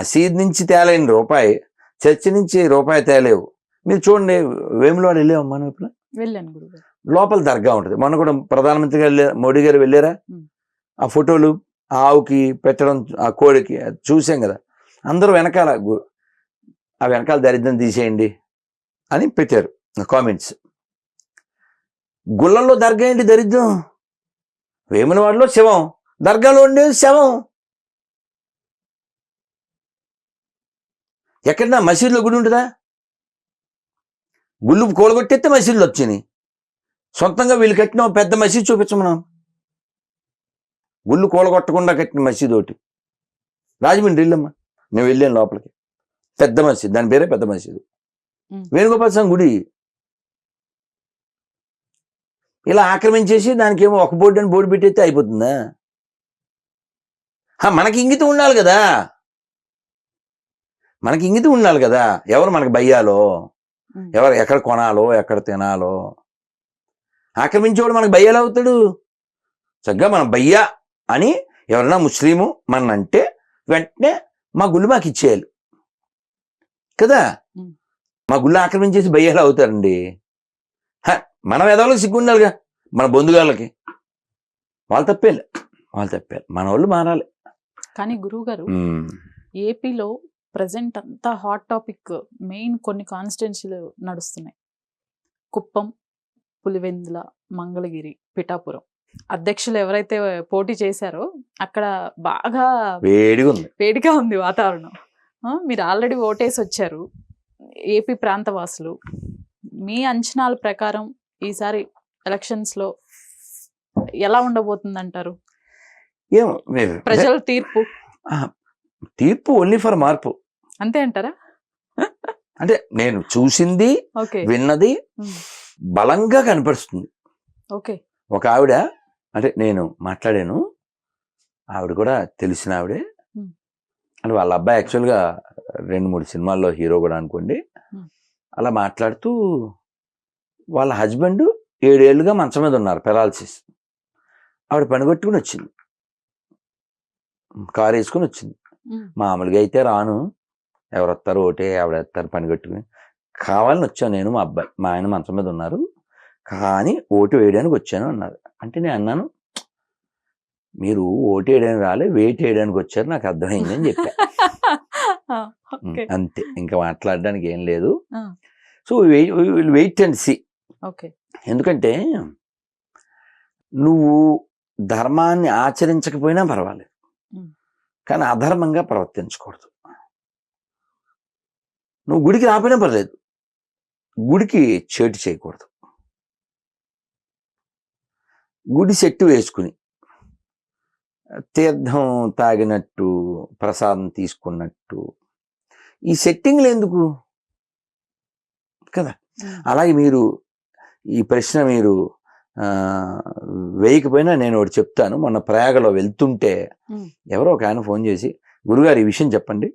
మసీద్ నుంచి తేలేని రూపాయి చర్చి నుంచి రూపాయి తేలేవు. మీరు చూడండి వేములవాడ వెళ్ళాము మనం ఇప్పుడు వెళ్ళాను గురుగారు. లోపల దర్గా ఉంటుంది. మొన్న కూడా ప్రధానమంత్రి గారు మోడీ గారు వెళ్ళారా. ఆ ఫోటోలు ఆవుకి పెట్టడం ఆ కోడికి చూసాం కదా. అందరూ వెనకాల ఆ వెనకాల దరిద్రం తీసేయండి అని పెట్టారు కామెంట్స్. గుళ్ళల్లో దర్గా ఏంటి దరిద్రం? వేములవాడలో శవం దర్గాలో ఉండేది శవం. ఎక్కడన్నా మసీదులో గుడి ఉంటుందా? గుళ్ళు కూలగొట్టేస్తే మసీదులు వచ్చినాయి సొంతంగా వీళ్ళు కట్టిన పెద్ద మసీదు చూపించమనం. గుళ్ళు కూలగొట్టకుండా కట్టిన మసీదు ఒకటి. రాజమండ్రి వెళ్ళమ్మా. నేను వెళ్ళాను లోపలికి. పెద్ద మసీదు. దాని పేరే పెద్ద మసీదు. వేణుగోపాల స్వామి గుడి. ఇలా ఆక్రమించేసి దానికి ఏమో ఒక బోర్డు అని బోర్డు పెట్టేస్తే అయిపోతుందా? హా, మనకి ఇంగితం ఉండాలి కదా. మనకి ఇంగితం ఉండాలి కదా. ఎవరు మనకి బయ్యాలో? ఉమ్. ఎవరు ఎక్కడ కొనాలో? ఎక్కడ తినాలో? ఆక్రమించేవాడు మనకు బయ్యాలు అవుతాడు. చక్కగా మన బయ్యా అని ఎవరైనా ముస్లిము మన అంటే వెంటనే మా గుళ్ళు మాకు ఇచ్చేయాలి. కదా. మా గుళ్ళు ఆక్రమించేసి బయ్యాలు అవుతారండి. మన వేదాలకు సిగ్గుండాలిగా మన బంధుగాళ్ళకి. వాళ్ళు తప్పేలే. వాళ్ళు తప్పేయాలి మన వాళ్ళు మారాలి. కానీ గురువు గారు. ఏపీలో ప్రజెంట్ అంతా హాట్ టాపిక్ మెయిన్ కొన్ని కాన్స్టిట్యున్సీలు నడుస్తున్నాయి. కుప్పం పులివెందుల మంగళగిరి పిఠాపురం. అధ్యక్షులు ఎవరైతే పోటీ చేశారో అక్కడ బాగా వేడిగా ఉంది వేడిగా ఉంది వాతావరణం. మీరు ఆల్రెడీ ఓటేసి వచ్చారు. ఏపీ ప్రాంతవాసులు మీ అంచనాల ప్రకారం ఈసారి ఎలక్షన్స్లో ఎలా ఉండబోతుంది అంటారు ప్రజల తీర్పు. తీర్పు ఓన్లీ ఫర్ మార్పు. అంతే అంటారా? అంటే నేను చూసింది విన్నది. బలంగా కనపరుస్తుంది ఓకే. ఒక ఆవిడ అంటే నేను మాట్లాడాను ఆవిడ కూడా తెలిసిన ఆవిడే. అంటే వాళ్ళ అబ్బాయి యాక్చువల్గా రెండు మూడు సినిమాల్లో హీరో కూడా అనుకోండి. అలా మాట్లాడుతూ వాళ్ళ హస్బెండ్ ఏడేళ్ళుగా మంచం మీద ఉన్నారు పెరాలసిస్. ఆవిడ పనిగొట్టుకుని వచ్చింది. కారు వేసుకుని వచ్చింది. మామూలుగా అయితే రాను. ఎవరు వస్తారు ఒకటే ఆవిడ వస్తారు పని కట్టుకుని. కావాలని వచ్చాను నేను మా అబ్బాయి మా ఆయన మంచం మీద ఉన్నారు. కానీ ఓటు వేయడానికి వచ్చాను అన్నారు. అంటే నేను అన్నాను మీరు ఓటు వేయడానికి రాలే వేటు వేయడానికి వచ్చారు నాకు అర్థమైంది అని చెప్పా. అంతే. ఇంకా మాట్లాడడానికి ఏం లేదు. So wait and see. Okay. ఎందుకంటే నువ్వు ధర్మాన్ని ఆచరించకపోయినా పర్వాలేదు. కానీ అధర్మంగా ప్రవర్తించకూడదు. నువ్వు గుడికి రాపోయినా పర్లేదు. గుడికి చేటు చేయకూడదు. గుడి సెట్టు వేసుకుని తీర్థం తాగినట్టు ప్రసాదం తీసుకున్నట్టు. ఈ సెట్టింగ్లు ఎందుకు? కదా. అలాగే మీరు ఈ ప్రశ్న మీరు వేయకపోయినా నేను ఒకటి చెప్తాను. మొన్న ప్రయాగలో వెళ్తుంటే. ఎవరో ఒక ఆయన ఫోన్ చేసి గురుగారు ఈ విషయం చెప్పండి.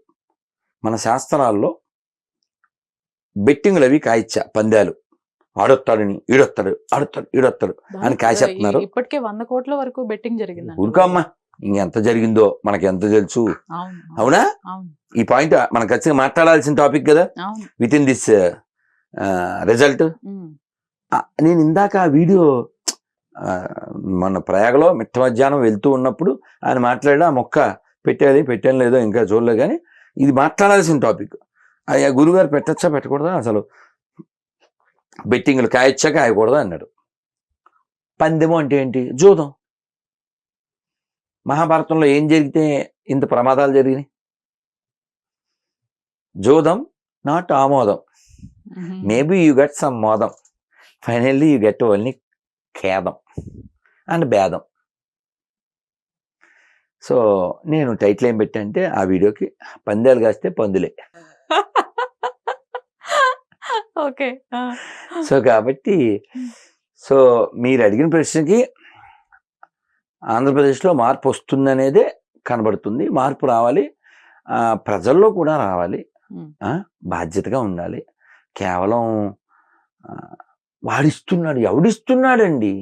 మన శాస్త్రాల్లో బెట్టింగ్లు అవి కాయిచ్చా పందాలు. ఆడొస్తాడని ఈడొస్తాడు ఆడొస్తాడు ఈడొస్తాడు అని. ఈ- ఇప్పటికే వంద కోట్ల వరకు బెట్టింగ్ జరిగింది ఊరుకోమ్మా ఇంకెంత జరిగిందో మనకి ఎంత తెలుసు. అవును ఈ పాయింట్ మనం ఖచ్చితంగా మాట్లాడాల్సిన టాపిక్ కదా? విత్ ఇన్ దిస్ రిజల్ట్ నేను ఇందాక ఆ వీడియో మన ప్రయాగలో మిట్ట మధ్యాహ్నం వెళ్తూ ఉన్నప్పుడు ఆయన మాట్లాడి ఆ మొక్క పెట్టాలి పెట్టాను లేదో ఇంకా చూడలేదు కానీ ఇది మాట్లాడాల్సిన టాపిక్. అయ్యా గురుగారు పెట్టచ్చా పెట్టకూడదా? అసలు బెట్టింగ్లు కాయచ్చా కాయకూడదా అన్నాడు. పందెము అంటే ఏంటి? జూదం. మహాభారతంలో ఏం జరిగితే ఇంత ప్రమాదాలు జరిగినాయి? జూదం నాట్ ఆమోదం. మేబీ యూ గెట్ సమ్ మోదం. ఫైనల్లీ యూ గెట్ ఓన్లీ ఖేదం అండ్ భేదం. సో నేను టైటిల్ ఏం పెట్టంటే ఆ వీడియోకి పందాలు కాస్తే పందులే. ఓకే. సో కాబట్టి సో మీరు అడిగిన ప్రశ్నకి ఆంధ్రప్రదేశ్లో మార్పు వస్తుందనేదే కనబడుతుంది. మార్పు రావాలి. ప్రజల్లో కూడా రావాలి. బాధ్యతగా ఉండాలి. కేవలం వాడిస్తున్నాడు ఎవడిస్తున్నాడండి?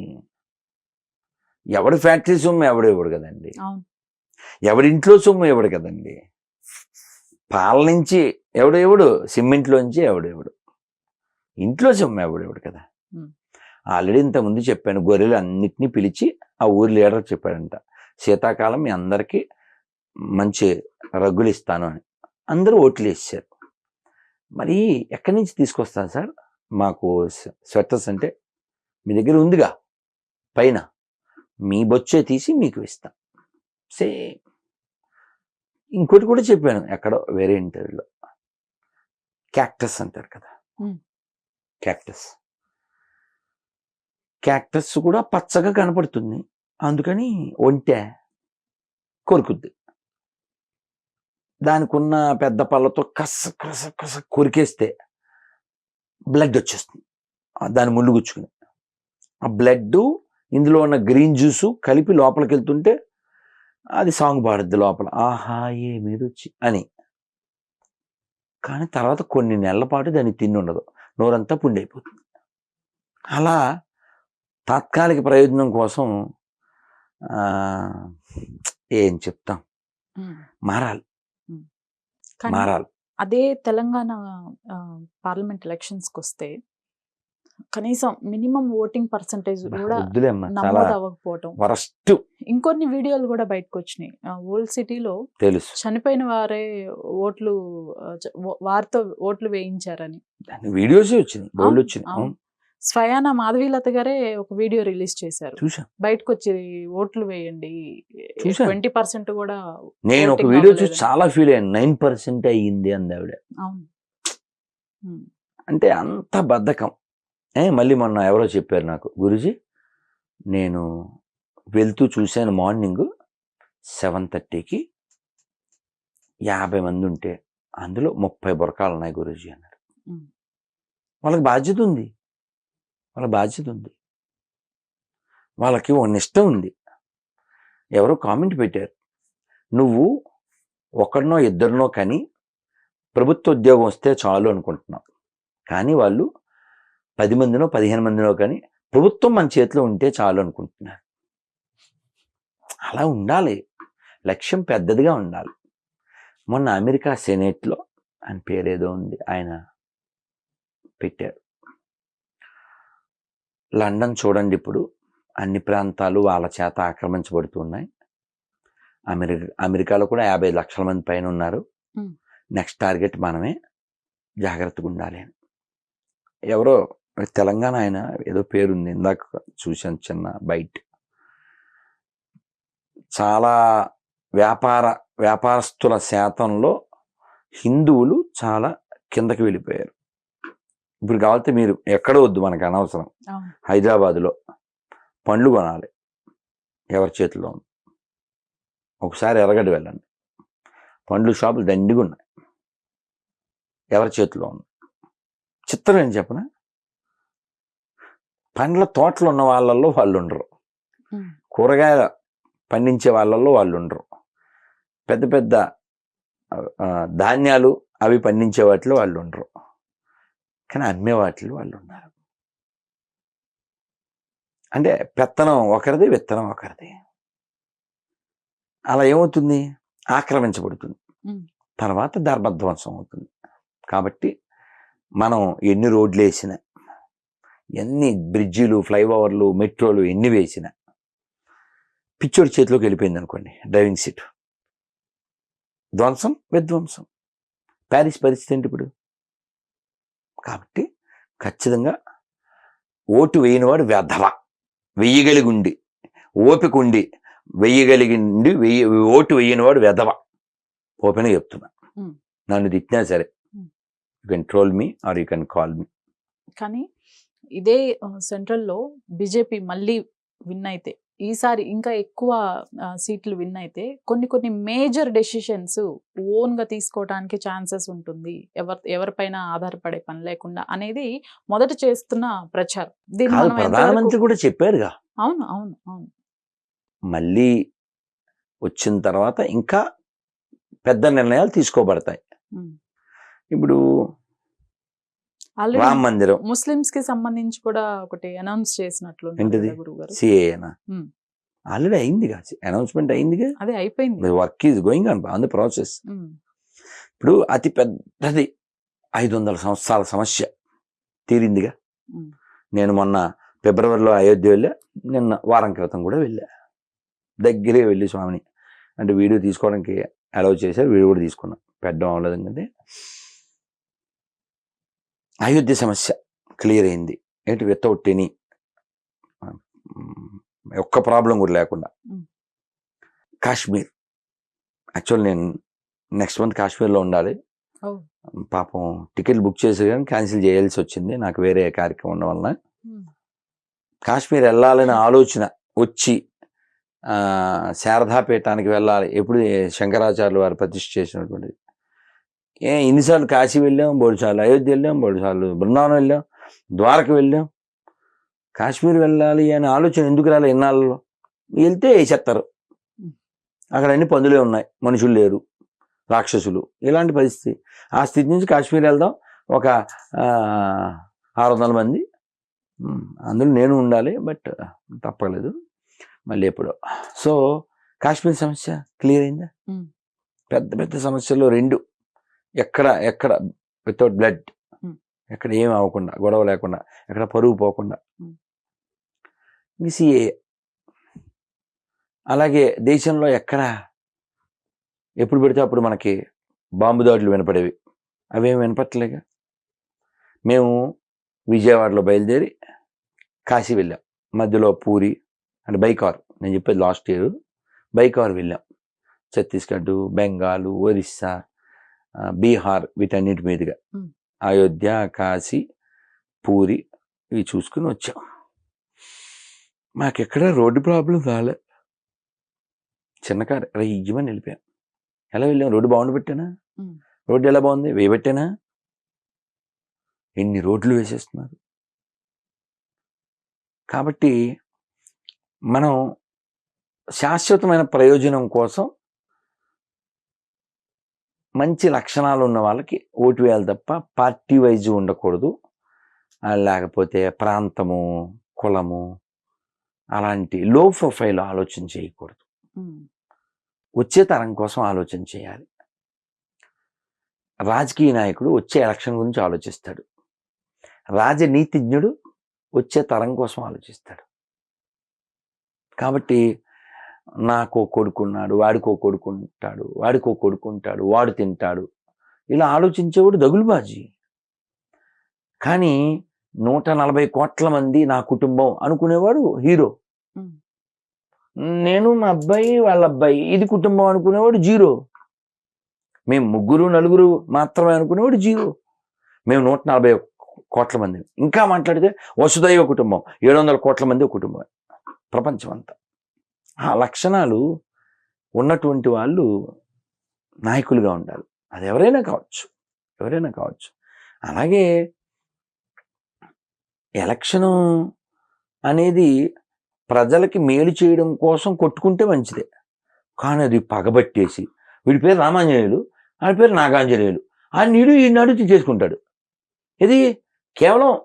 ఎవడి ఫ్యాక్టరీ సొమ్ము ఎవడు ఇవ్వడు కదండి? ఎవడింట్లో సొమ్ము ఇవ్వడు కదండి? పాల నుంచి ఎవడెవడు? సిమెంట్లోంచి ఎవడెవడు? ఇంట్లో సిమ్ ఎవడెవడు కదా. ఆల్రెడీ ఇంత ముందు చెప్పాను గొర్రెలు అన్నిటినీ పిలిచి ఆ ఊరి లీడర్ చెప్పాడంట. శీతాకాలం మీ అందరికీ మంచి రగ్గులు ఇస్తాను అని. అందరూ ఓట్లు వేసారు మరి ఎక్కడి నుంచి తీసుకొస్తాను సార్? మాకు స్వె- స్వెటర్స్ అంటే మీ దగ్గర ఉందిగా పైన. మీ బొచ్చే తీసి మీకు ఇస్తాం. సే ఇంకోటి కూడా చెప్పాను ఎక్కడో వేరే ఇంటర్వ్యూలో. క్యాక్టస్ అంటారు కదా. క్యాక్టస్. క్యాక్టస్ కూడా పచ్చగా కనపడుతుంది. అందుకని ఒంటె కొరుకుద్ది. దానికి ఉన్న పెద్ద పళ్ళతో కస కస కస కొరికేస్తే బ్లడ్ వచ్చేస్తుంది. దాని ముళ్ళు గుచ్చుకుని. ఆ బ్లడ్ ఇందులో ఉన్న గ్రీన్ జ్యూస్ కలిపి లోపలికి వెళ్తుంటే అది సాంగ్ పాడుద్ది లోపల. ఆహా ఏమి రుచి అని. కానీ తర్వాత కొన్ని నెలల పాటు దాన్ని తిని ఉండదు. నోరంతా పుండైపోతుంది. అలా తాత్కాలిక ప్రయోజనం కోసం ఏం చెప్తాం. మారాలి. మారాలి. అదే తెలంగాణ పార్లమెంట్ ఎలక్షన్స్కి వస్తే కనీసం మినిమం ఓటింగ్ పర్సంటేజ్ కూడా అవ్వకపోవటం వరస్ట్. ఇంకొన్ని వీడియోలు కూడా బయటకు వచ్చినాయి ఓల్డ్ సిటీలో తెలుసు. చనిపోయిన వారే ఓట్లు వారితో ఓట్లు వేయించారని. వీడియోస్ వచ్చింది బోల్డ్. స్వయాన మాధవీలత గారే ఒక వీడియో రిలీజ్ చేశారు. బయటకు వచ్చి ఓట్లు వేయండి. ట్వంటీ పర్సెంట్ కూడా నేను ఒక వీడియో చూసి. చాలా ఫీల్ అయ్యాను. నైన్ పర్సెంట్ అయ్యింది అంది ఆవిడ. అవును. అంటే అంత బద్ధకం. మళ్ళీ మొన్న ఎవరో చెప్పారు నాకు గురుజీ నేను వెళ్తూ చూశాను మార్నింగ్ సెవెన్ థర్టీకి యాభై మంది ఉంటే అందులో ముప్పై బురకాలు ఉన్నాయి గురూజీ అన్నారు. వాళ్ళకి బాధ్యత ఉంది. వాళ్ళ బాధ్యత ఉంది. వాళ్ళకి ఒక నిష్ట ఉంది. ఎవరో కామెంట్ పెట్టారు. నువ్వు ఒకరినో ఇద్దరినో కానీ ప్రభుత్వ ఉద్యోగం వస్తే చాలు అనుకుంటున్నావు. కానీ వాళ్ళు పది మందినో పదిహేను మందినో కానీ ప్రభుత్వం మన చేతిలో ఉంటే చాలు అనుకుంటున్నారు అలా ఉండాలి. లక్ష్యం పెద్దదిగా ఉండాలి. మొన్న అమెరికా సెనేట్లో ఆయన పేరేదో ఉంది ఆయన పెట్టారు. లండన్ చూడండి ఇప్పుడు అన్ని ప్రాంతాలు వాళ్ళ చేత ఆక్రమించబడుతున్నాయి. అమెరికా అమెరికాలో కూడా యాభై లక్షల మంది పైన ఉన్నారు. నెక్స్ట్ టార్గెట్ మనమే. జాగ్రత్తగా ఉండాలి అని. ఎవరో తెలంగాణ ఆయన ఏదో పేరుంది ఇందాక చూశాను చిన్న బైట్. చాలా వ్యాపార వ్యాపారస్తుల శాతంలో హిందువులు చాలా కిందకి వెళ్ళిపోయారు. ఇప్పుడు కావాలంటే మీరు ఎక్కడ వద్దు మనకు అనవసరం. హైదరాబాదులో పండ్లు కొనాలి. ఎవరి చేతిలో ఉంది? ఒకసారి ఎర్రగడ్డ వెళ్ళండి. పండ్లు షాపులు దండిగా ఉన్నాయి. ఎవరి చేతిలో ఉంది? చిత్రం ఏం చెప్పన? పండ్ల తోటలు ఉన్న వాళ్ళల్లో వాళ్ళు ఉండరు ఉమ్, కూరగాయల పండించే వాళ్ళల్లో వాళ్ళు ఉండరు పెద్ద పెద్ద ధాన్యాలు అవి పండించే వాటిలో వాళ్ళు ఉండరు కానీ అమ్మే వాటిలో వాళ్ళు ఉన్నారు అంటే పెత్తనం ఒకరిది విత్తనం ఒకరిది. అలా ఏమవుతుంది? ఆక్రమించబడుతుంది. తర్వాత ధర్మధ్వంసం అవుతుంది. కాబట్టి మనం ఎన్ని రోడ్లు వేసినా ఎన్ని బ్రిడ్జిలు ఫ్లైఓవర్లు మెట్రోలు ఎన్ని వేసినా పిచ్చోడి చేతిలోకి వెళ్ళిపోయింది అనుకోండి డ్రైవింగ్ సీట్. ధ్వంసం విధ్వంసం. ప్యారిస్ పరిస్థితి ఏంటి ఇప్పుడు? కాబట్టి ఖచ్చితంగా ఓటు వేయనివాడు వ్యధవ వెయ్యగలిగి ఉండి ఓపిక ఉండి వెయ్యగలిగి ఉండి వెయ్యి ఓటు వేయనివాడు వ్యధవ ఓపెన్గా చెప్తున్నా. నన్ను తిట్టినా సరే. You can troll me or you can call me. కానీ ఇదే సెంట్రల్లో బీజేపీ మళ్ళీ విన్ అయితే ఈసారి ఇంకా ఎక్కువ సీట్లు విన్ అయితే కొన్ని కొన్ని మేజర్ డెసిషన్స్ ఓన్గా తీసుకోవడానికి ఛాన్సెస్ ఉంటుంది. ఎవరి ఎవరిపైన ఆధారపడే పని లేకుండా అనేది మొదట చేస్తున్న ప్రచారం. దీన్ని ప్రధానమంత్రి కూడా చెప్పారుగా. అవును అవును అవును. మళ్ళీ వచ్చిన తర్వాత ఇంకా పెద్ద నిర్ణయాలు తీసుకోబడతాయి. ఇప్పుడు రామ్ మందిరం. ముస్లిమ్స్కి సంబంధించి కూడా ఒకటి అనౌన్స్ చేసినట్లు ఏంటిది? సిఏనా. ఆల్రెడీ అయిందిగా అనౌన్స్మెంట్ అయిందిగా? అదే అయిపోయింది. Work is going on on the process ఇప్పుడు అతి పెద్దది ఐదు వందల సంవత్సరాల సమస్య తీరిందిగా. నేను మొన్న ఫిబ్రవరిలో అయోధ్య వెళ్ళా నిన్న వారం క్రితం కూడా వెళ్ళా. దగ్గరే వెళ్ళి స్వామిని. అంటే వీడియో తీసుకోవడానికి అలౌ చేశారు వీడియో కూడా తీసుకున్నాం. పెట్టడం అవ్వలేదు ఎందుకంటే అయోధ్య సమస్య క్లియర్ అయింది. ఏంటి? వితౌట్ ఎనీ ఒక్క ప్రాబ్లం కూడా లేకుండా. కాశ్మీర్. యాక్చువల్ నేను నెక్స్ట్ మంత్ కాశ్మీర్లో ఉండాలి. పాపం టికెట్లు బుక్ చేసి కానీ క్యాన్సిల్ చేయాల్సి వచ్చింది. నాకు వేరే కార్యక్రమం ఉండడం వలన. కాశ్మీర్ వెళ్ళాలనే ఆలోచన వచ్చి శారదాపీఠానికి వెళ్ళాలి. ఎప్పుడు శంకరాచార్యులు వారు ప్రతిష్ఠ చేసినటువంటిది ఏ ఇన్నిసార్లు కాశీ వెళ్ళాం బోడుసార్లు అయోధ్య వెళ్ళాం బోడుసార్లు బృందావనం వెళ్ళాం ద్వారక వెళ్ళాం. కాశ్మీర్ వెళ్ళాలి అనే ఆలోచన ఎందుకు రాలే ఇన్నాళ్ళలో? వెళ్తే వేసేస్తారు. అక్కడ అన్ని పందులే ఉన్నాయి మనుషులు లేరు రాక్షసులు. ఇలాంటి పరిస్థితి. ఆ స్థితి నుంచి కాశ్మీర్ వెళ్దాం. ఒక ఆరు వందల మంది. అందులో నేను ఉండాలి బట్ తప్పలేదు. మళ్ళీ ఎప్పుడో. సో కాశ్మీర్ సమస్య క్లియర్ అయిందా. పెద్ద పెద్ద సమస్యలు రెండు. ఎక్కడ ఎక్కడ? Without blood. ఎక్కడ ఏం అవ్వకుండా గొడవ లేకుండా ఎక్కడ పరుగు పోకుండా. ఉమ్. సిఏ. అలాగే దేశంలో ఎక్కడ? ఎప్పుడు పెడితే అప్పుడు మనకి బాంబు దాడులు వినపడేవి. అవేం వినపట్టలేగా మేము విజయవాడలో బయలుదేరి కాశీ వెళ్ళాం. మధ్యలో పూరి అంటే బైకార్. నేను చెప్పేది లాస్ట్ ఇయర్. బైకార్ వెళ్ళాం. ఛత్తీస్గఢ్ బెంగాల్ ఒరిస్సా బీహార్ వీటన్నిటి మీదుగా. అయోధ్య కాశీ పూరి ఇవి చూసుకుని వచ్చాం. మాకెక్కడ రోడ్డు ప్రాబ్లం రాలే. చిన్న కారు రయ్యమని వెళ్ళిపోయాం. ఎలా వెళ్ళాం? రోడ్డు బాగుండి పెట్టానా. రోడ్డు ఎలా బాగుంది? వేయబెట్టానా ఎన్ని రోడ్లు వేసేస్తున్నారు? కాబట్టి మనం శాశ్వతమైన ప్రయోజనం కోసం మంచి లక్షణాలు ఉన్న వాళ్ళకి ఓటు వేయాలి తప్ప పార్టీ వైజ్ ఉండకూడదు. లేకపోతే ప్రాంతము కులము అలాంటి లో ప్రొఫైల్ ఆలోచన చేయకూడదు. వచ్చే తరం కోసం ఆలోచన చేయాలి. రాజకీయ నాయకుడు వచ్చే ఎలక్షన్ గురించి ఆలోచిస్తాడు. రాజనీతిజ్ఞుడు వచ్చే తరం కోసం ఆలోచిస్తాడు. కాబట్టి నాకు కొడుకున్నాడు వాడికో కొడుకుంటాడు వాడికో కొడుకుంటాడు వాడు తింటాడు. ఇలా ఆలోచించేవాడు దగులుబాజీ. కానీ నూట నలభై కోట్ల మంది నా కుటుంబం అనుకునేవాడు హీరో. నేను మా అబ్బాయి వాళ్ళ అబ్బాయి ఇది కుటుంబం అనుకునేవాడు జీరో. మేము ముగ్గురు నలుగురు మాత్రమే అనుకునేవాడు జీరో. మేము నూట నలభై కోట్ల మంది. ఇంకా మాట్లాడితే వసుదైవ కుటుంబం ఏడు వందల కోట్ల మంది ఒక కుటుంబం ప్రపంచం అంతా ఆ లక్షణాలు ఉన్నటువంటి వాళ్ళు నాయకులుగా ఉండాలి. అది ఎవరైనా కావచ్చు. ఎవరైనా కావచ్చు. అలాగే ఎలక్షను అనేది ప్రజలకి మేలు చేయడం కోసం కొట్టుకుంటే మంచిదే. కానీ అది పగబట్టేసి వీడి పేరు రామాంజనేయులు ఆడి పేరు నాగాంజనేయులు. ఆ నీడు ఈనాడు చేసుకుంటాడు ఇది కేవలం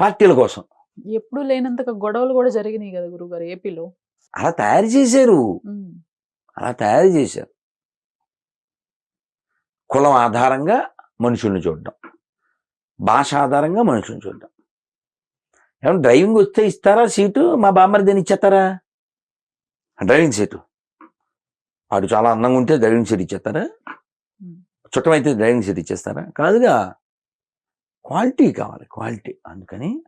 పార్టీల కోసం. ఎప్పుడు లేనంతగా గొడవలు కూడా జరిగినాయి కదా గురుగారు ఏపీలో? అలా తయారు చేశారు. అలా తయారు చేశారు. కులం ఆధారంగా మనుషుల్ని చూడడం. భాష ఆధారంగా మనుషుల్ని చూడడం. ఏమన్నా డ్రైవింగ్ వస్తే ఇస్తారా సీటు? మా బామ్మరిదని ఇచ్చేస్తారా? Driving seat. వాడు చాలా అందంగా ఉంటే డ్రైవింగ్ సీట్ ఇచ్చేస్తారా? ఉమ్. చుట్టం అయితే డ్రైవింగ్ సీట్ ఇచ్చేస్తారా? కాదుగా. క్వాలిటీ కావాలి క్వాలిటీ. అందుకని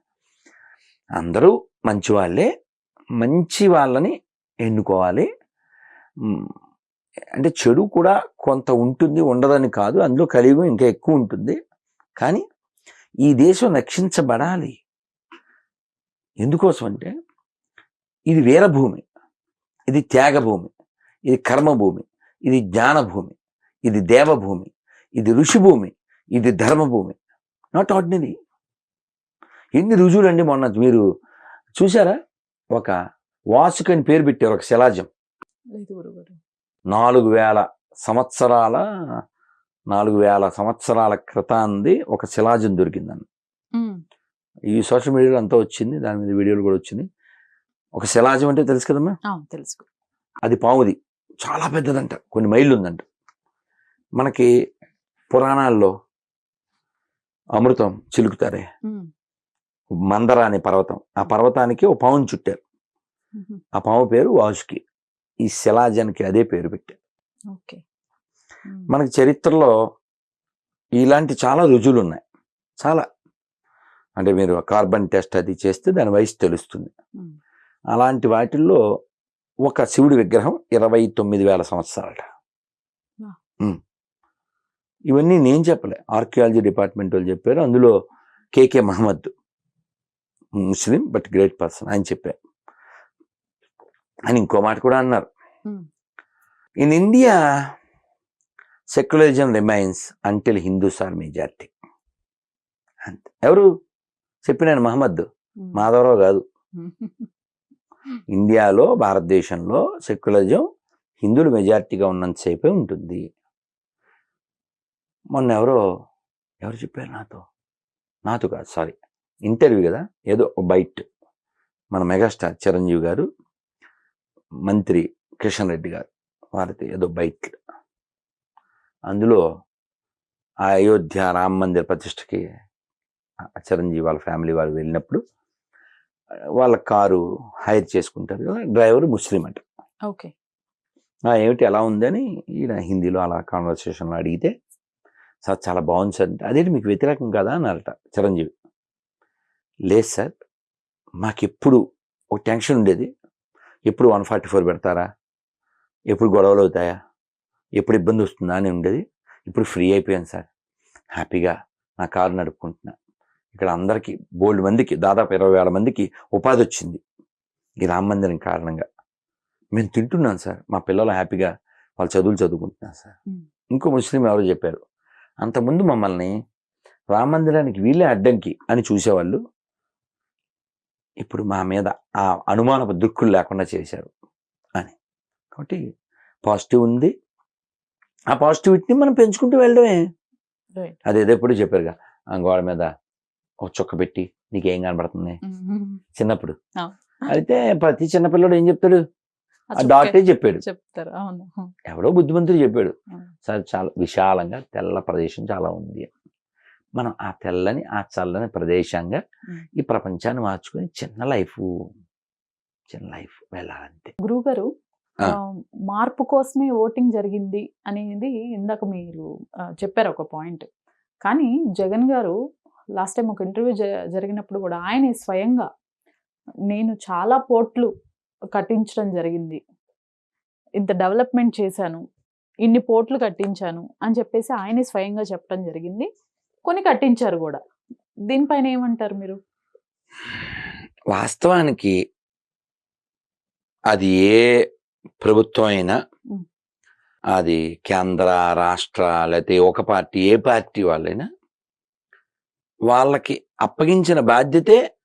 అందరూ మంచి వాళ్ళే మంచి వాళ్ళని ఎన్నుకోవాలి. అంటే చెడు కూడా కొంత ఉంటుంది ఉండదని కాదు. అందులో కలియుగం ఇంకా ఎక్కువ ఉంటుంది. కానీ ఈ దేశం రక్షించబడాలి. ఎందుకోసం అంటే ఇది వీరభూమి ఇది త్యాగభూమి ఇది కర్మభూమి ఇది జ్ఞానభూమి ఇది దేవభూమి ఇది ఋషిభూమి ఇది ధర్మభూమి. నాట్ ఆర్డినరీ ఎన్ని రుజువులండి మొన్న మీరు చూసారా ఒక వాసుకు అని పేరు పెట్టారు ఒక శిలాజం. నాలుగు వేల సంవత్సరాల నాలుగు వేల సంవత్సరాల క్రితాంది ఒక శిలాజం దొరికిందని ఉమ్. ఈ సోషల్ మీడియాలో అంతా వచ్చింది దాని మీద వీడియోలు కూడా వచ్చింది. ఒక శిలాజం అంటే తెలుసు కదమ్మా? తెలుసు. అది పాముది. చాలా పెద్దదంట కొన్ని మైళ్ళు ఉందంట. మనకి పురాణాల్లో అమృతం చిలుకుతారే. మందర అనే పర్వతం. ఆ పర్వతానికి ఒక పావును చుట్టారు. ఆ పాము పేరు వాసుకి. ఈ శిలాజానికి అదే పేరు పెట్టారు. మనకి చరిత్రలో ఇలాంటి చాలా రుజువులు ఉన్నాయి చాలా. అంటే మీరు కార్బన్ టెస్ట్ అది చేస్తే దాని వయసు తెలుస్తుంది. అలాంటి వాటిల్లో ఒక శివుడి విగ్రహం ఇరవై తొమ్మిది వేల సంవత్సరాలట. ఇవన్నీ నేను చెప్పలే. ఆర్కియాలజీ డిపార్ట్మెంట్ వాళ్ళు చెప్పారు. అందులో KK Muhammad Muslim but great person ఆయన చెప్పారు అని ఇంకో మాట కూడా అన్నారు. In India secularism remains until Hindus are majority అంతే. ఎవరు? చెప్పినాను మహమ్మద్. మాధవరావు కాదు. ఇండియాలో భారతదేశంలో సెక్యులరిజం హిందువులు మెజారిటీగా ఉన్నంతసేపే ఉంటుంది. మొన్న ఎవరో ఎవరు చెప్పారు నాతో? నాతో కాదు సారీ. ఇంటర్వ్యూ కదా? ఏదో బైట్. మన మెగాస్టార్ చిరంజీవి గారు మంత్రి కిషన్ రెడ్డి గారు వారితో ఏదో బైట్. అందులో ఆ అయోధ్య రామ మందిర్ ప్రతిష్టకి చిరంజీవి వాళ్ళ ఫ్యామిలీ వాళ్ళు వెళ్ళినప్పుడు వాళ్ళ కారు హైర్ చేసుకుంటారు కదా? డ్రైవర్ ముస్లిం అంట. ఓకే. "ఆ, ఏమిటి ఎలా ఉందని ఈయన హిందీలో అలా కాన్వర్సేషన్లో అడిగితే సార్ చాలా బాగుంది సార్. అంటే అదేంటి మీకు వ్యతిరేకం కదా? అన్నారట చిరంజీవి. లేదు సార్. మాకు ఎప్పుడు ఒక టెన్షన్ ఉండేది. ఎప్పుడు వన్ ఫార్టీ ఫోర్ పెడతారా? ఎప్పుడు గొడవలు అవుతాయా? ఎప్పుడు ఇబ్బంది వస్తుందా అని ఉండేది. ఇప్పుడు ఫ్రీ అయిపోయాను సార్. హ్యాపీగా నా కారు నడుపుకుంటున్నా. ఇక్కడ అందరికీ బోల్డ్ మందికి దాదాపు ఇరవై వేల మందికి ఉపాధి వచ్చింది. ఈ రామ మందిరం కారణంగా. మేము తింటున్నాం సార్. మా పిల్లలు హ్యాపీగా వాళ్ళ చదువులు చదువుకుంటున్నారు సార్. ఇంకో ముస్లిం ఎవరో చెప్పారు. అంతకుముందు మమ్మల్ని రామ మందిరానికి వీళ్ళే అడ్డంకి అని చూసేవాళ్ళు. ఇప్పుడు మా మీద ఆ అనుమానపు దుక్కులు లేకుండా చేశారు అని. కాబట్టి పాజిటివ్ ఉంది. ఆ పాజిటివిటీని మనం పెంచుకుంటూ వెళ్ళడమే. Right. అది ఏదో ఎప్పుడు చెప్పారుగా ఆ గోడ మీద ఒక చుక్క పెట్టి నీకేం కనబడుతుంది? చిన్నప్పుడు. అయితే ప్రతి చిన్నపిల్లడు ఏం చెప్తాడు? ఆ ఆ చుక్కే డాక్టే చెప్పాడు. చెప్తారు. ఎవడో బుద్ధిమంతుడు చెప్పాడు. సార్ చాలా విశాలంగా తెల్ల ప్రదేశం చాలా ఉంది. మనం ఆ తెల్లని ఆ చల్లని ప్రదేశంగా. ఈ ప్రపంచాన్ని మార్చుకొని చిన్న లైఫ్ చిన్న లైఫ్ వెళ్ళాలంతే. గురువు గారు ఆ. ఆ, మార్పు కోసమే ఓటింగ్ జరిగింది అనేది ఇందాక మీరు చెప్పారు ఒక పాయింట్. కానీ జగన్ గారు లాస్ట్ టైం ఒక ఇంటర్వ్యూ జరిగినప్పుడు కూడా ఆయన స్వయంగా నేను చాలా పోర్ట్లు కట్టించడం జరిగింది. ఇంత డెవలప్మెంట్ చేశాను. ఇన్ని పోర్ట్లు కట్టించాను అని చెప్పేసి ఆయనే స్వయంగా చెప్పడం జరిగింది. కొన్ని కట్టించారు కూడా. దీనిపైన ఏమంటారు మీరు? వాస్తవానికి అది ఏ ప్రభుత్వం అయినా. అది కేంద్ర రాష్ట్ర లేకపోతే ఒక పార్టీ ఏ పార్టీ వాళ్ళైనా వాళ్ళకి అప్పగించిన బాధ్యతే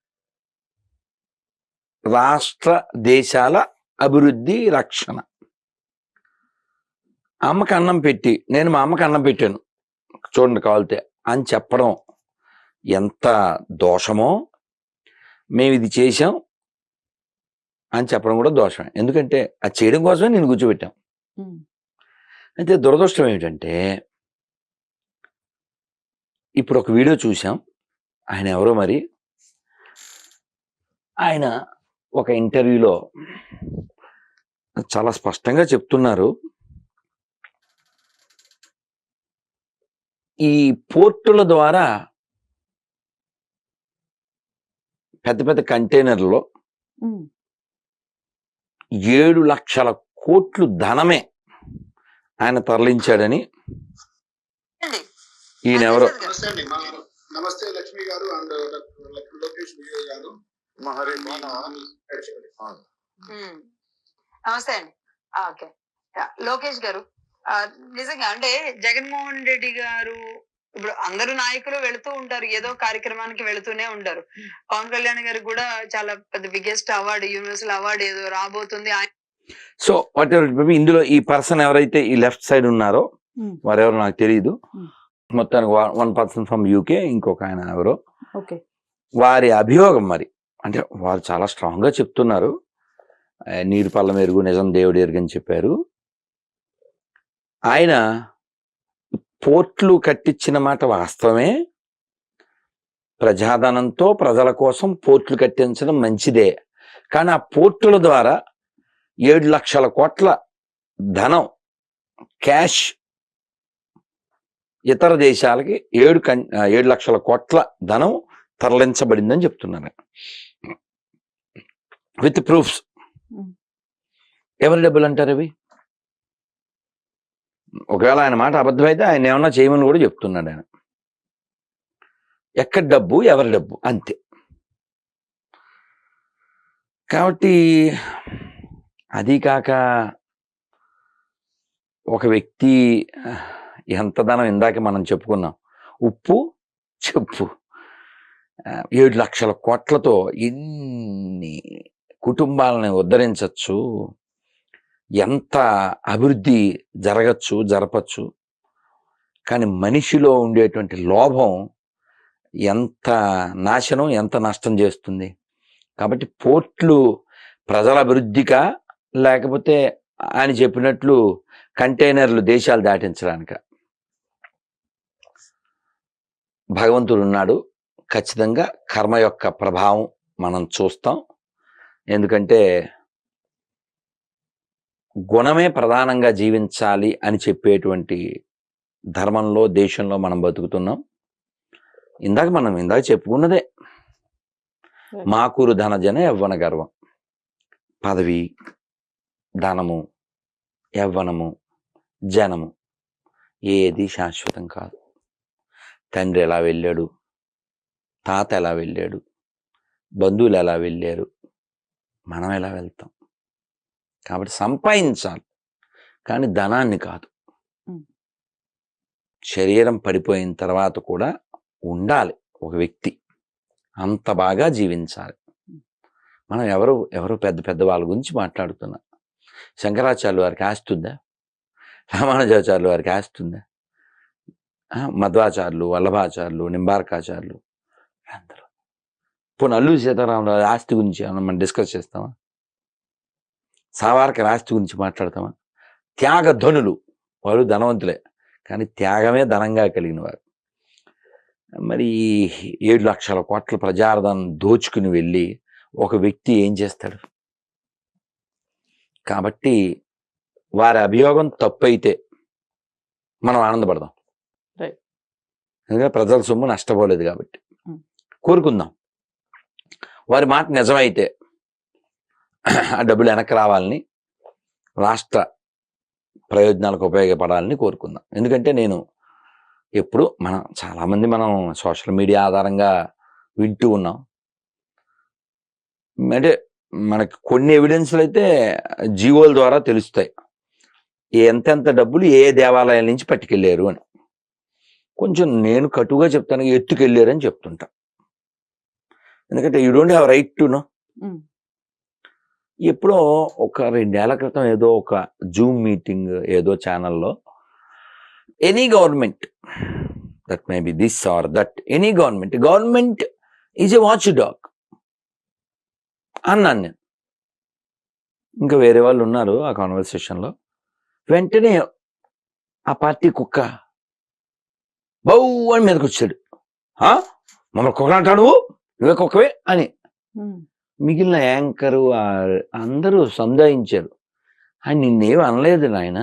రాష్ట్ర దేశాల అభివృద్ధి రక్షణ. అమ్మకి అన్నం పెట్టి నేను మా అమ్మకి అన్నం పెట్టాను. చూడండి కావాలితే. అని చెప్పడం ఎంత దోషమో మేము ఇది చేశాం అని చెప్పడం కూడా దోషమే. ఎందుకంటే అది చేయడం కోసమే నేను కూర్చోబెట్టాం. అయితే దురదృష్టం ఏమిటంటే ఇప్పుడు ఒక వీడియో చూసాం ఆయన ఎవరో మరి? ఆయన ఒక ఇంటర్వ్యూలో చాలా స్పష్టంగా చెప్తున్నారు. ఈ పోర్టుల ద్వారా పెద్ద పెద్ద కంటైనర్లో ఏడు లక్షల కోట్లు ధనమే ఆయన తరలించాడని అండి. ఈయన ఎవరో నమస్తే లక్ష్మి గారు అండ్ లోకేష్ విజయ్ గారు. నమస్తే అండి. ఓకే. యా, లోకేష్ గారు. నిజంగా అంటే జగన్మోహన్ రెడ్డి గారు ఇప్పుడు అందరు నాయకులు వెళుతూ ఉంటారు ఏదో కార్యక్రమానికి వెళుతూనే ఉంటారు. పవన్ కళ్యాణ్ గారికి కూడా చాలా పెద్ద బిగ్గెస్ట్ అవార్డు యూనివర్సల్ అవార్డు ఏదో రాబోతుంది. సో వాట్ ఎవర్ ఇందులో ఈ పర్సన్ ఎవరైతే ఈ లెఫ్ట్ సైడ్ ఉన్నారో వారెవరో నాకు తెలియదు. మొత్తానికి వన్ పర్సన్ ఫ్రమ్ యూకే ఇంకొక ఆయన ఎవరో. ఓకే. వారి అభియోగం మరి. అంటే వారు చాలా స్ట్రాంగ్గా చెప్తున్నారు నీరు పల్ల మెరుగు నిజం దేవుడు ఎరుగని చెప్పారు. ఆయన పోర్ట్లు కట్టించిన మాట వాస్తవమే. ప్రజాధనంతో ప్రజల కోసం పోర్ట్లు కట్టించడం మంచిదే. కానీ ఆ పోర్టుల ద్వారా ఏడు లక్షల కోట్ల ధనం క్యాష్ ఇతర దేశాలకి ఏడు ఆ, ఏడు లక్షల కోట్ల ధనం తరలించబడిందని చెప్తున్నారు విత్ ప్రూఫ్స్. ఎవరి డబ్బులు అంటారు అవి? ఒకవేళ ఆయన మాట అబద్ధమైతే ఆయన ఏమన్నా చేయమని కూడా చెప్తున్నాడు ఆయన. ఎక్కడ డబ్బు ఎవరి డబ్బు అంతే. కాబట్టి అది కాక ఒక వ్యక్తి ఎంత ధనం ఇందాక మనం చెప్పుకున్నాం. ఉప్పు చెప్పు. ఏడు లక్షల కోట్లతో ఎన్ని కుటుంబాలని ఉద్ధరించవచ్చు ఎంత అభివృద్ధి జరగచ్చు జరపచ్చు. కానీ మనిషిలో ఉండేటువంటి లోభం ఎంత నాశనం ఎంత నష్టం చేస్తుంది. కాబట్టి పోర్ట్లు ప్రజల అభివృద్ధికా? లేకపోతే ఆయన చెప్పినట్లు కంటైనర్లు దేశాలు దాటించడానిక? భగవంతుడు ఉన్నాడు. ఖచ్చితంగా కర్మ యొక్క ప్రభావం మనం చూస్తాం. ఎందుకంటే గుణమే ప్రధానంగా జీవించాలి అని చెప్పేటువంటి ధర్మంలో దేశంలో మనం బతుకుతున్నాం. ఇందాక మనం ఇందాక చెప్పుకున్నదే. మాకూరు ధనజన యవ్వన గర్వం. పదవి ధనము యవ్వనము జనము ఏది శాశ్వతం కాదు. తండ్రి ఎలా వెళ్ళాడు? తాత ఎలా వెళ్ళాడు? బంధువులు ఎలా వెళ్ళారు? మనం ఎలా వెళ్తాం? కాబట్టి సంపాదించాలి. కానీ ధనాన్ని కాదు. శరీరం పడిపోయిన తర్వాత కూడా ఉండాలి ఒక వ్యక్తి. అంత బాగా జీవించాలి. మనం ఎవరు ఎవరు పెద్ద పెద్ద వాళ్ళ గురించి మాట్లాడుతున్నాం. శంకరాచార్యుల వారికి ఆస్తి ఉందా? రామానుజాచార్యుల వారికి ఆస్తి ఉందా? ఆ, మధ్వాచార్యులు వల్లభాచార్యులు నింబార్కాచార్యులు అందరూ. పోనీ అల్లు సీతారామరాజు ఆస్తి గురించి మనం డిస్కస్ చేస్తామా? సావార్కర్ ఆస్తి గురించి మాట్లాడతామా? త్యాగ ధనులు. వారు ధనవంతులే. కానీ త్యాగమే ధనంగా కలిగిన వారు మరి ఏడు లక్షల కోట్ల ప్రజార్థం దోచుకుని వెళ్ళి ఒక వ్యక్తి ఏం చేస్తాడు? కాబట్టి వారి అభియోగం తప్పైతే మనం ఆనందపడదాం. ఎందుకంటే ప్రజల సొమ్ము నష్టపోలేదు కాబట్టి. కోరుకుందాం. వారి మాట నిజమైతే ఆ డబ్బులు వెనక్కి రావాలని రాష్ట్ర ప్రయోజనాలకు ఉపయోగపడాలని కోరుకుందాం. ఎందుకంటే నేను ఎప్పుడు మనం చాలామంది మనం సోషల్ మీడియా ఆధారంగా వింటూ ఉన్నాం. అంటే మనకి కొన్ని ఎవిడెన్స్లు అయితే జీవోల ద్వారా తెలుస్తాయి. ఎంతెంత డబ్బులు ఏ దేవాలయాల నుంచి పట్టుకెళ్ళారు అని. కొంచెం నేను కటుగా చెప్తాను ఎత్తుకెళ్ళారు అని చెప్తుంటా. ఎందుకంటే you don't have right to know ఎప్పుడో ఒక రెండేళ్ళ క్రితం ఏదో ఒక జూమ్ మీటింగ్ ఏదో ఛానల్లో any government that may be this or that any government government is a watch dog అన్నాను నేను. ఇంకా వేరే వాళ్ళు ఉన్నారు ఆ కాన్వర్సేషన్లో వెంటనే ఆ పార్టీ కుక్క బౌ అని మీదకి వచ్చాడు మమ్మల్ని కుక్క అంటాడు నువ్వే కుక్కవే? అని. మిగిలిన యాంకరు అందరూ సంధాయించారు ఆయన నిన్నేం అనలేదు నాయన.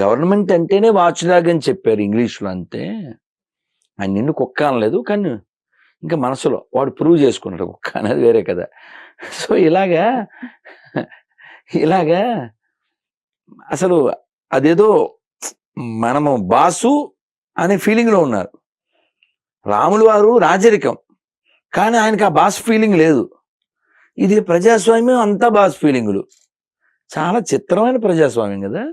గవర్నమెంట్ అంటేనే వాచ్ అని చెప్పారు ఇంగ్లీష్లో అంతే. ఆయన నిన్ను కుక్క అనలేదు కానీ ఇంకా మనసులో వాడు ప్రూవ్ చేసుకున్నాడు కుక్క అనేది వేరే కదా. సో ఇలాగా ఇలాగా అసలు అదేదో మనము బాసు అనే ఫీలింగ్లో ఉన్నారు. రాములు వారు రాజరికం. కానీ ఆయనకి ఆ బాస్ ఫీలింగ్ లేదు. ఇది ప్రజాస్వామ్యం అంతా బాస్ ఫీలింగులు. చాలా చిత్రమైన ప్రజాస్వామ్యం కదా?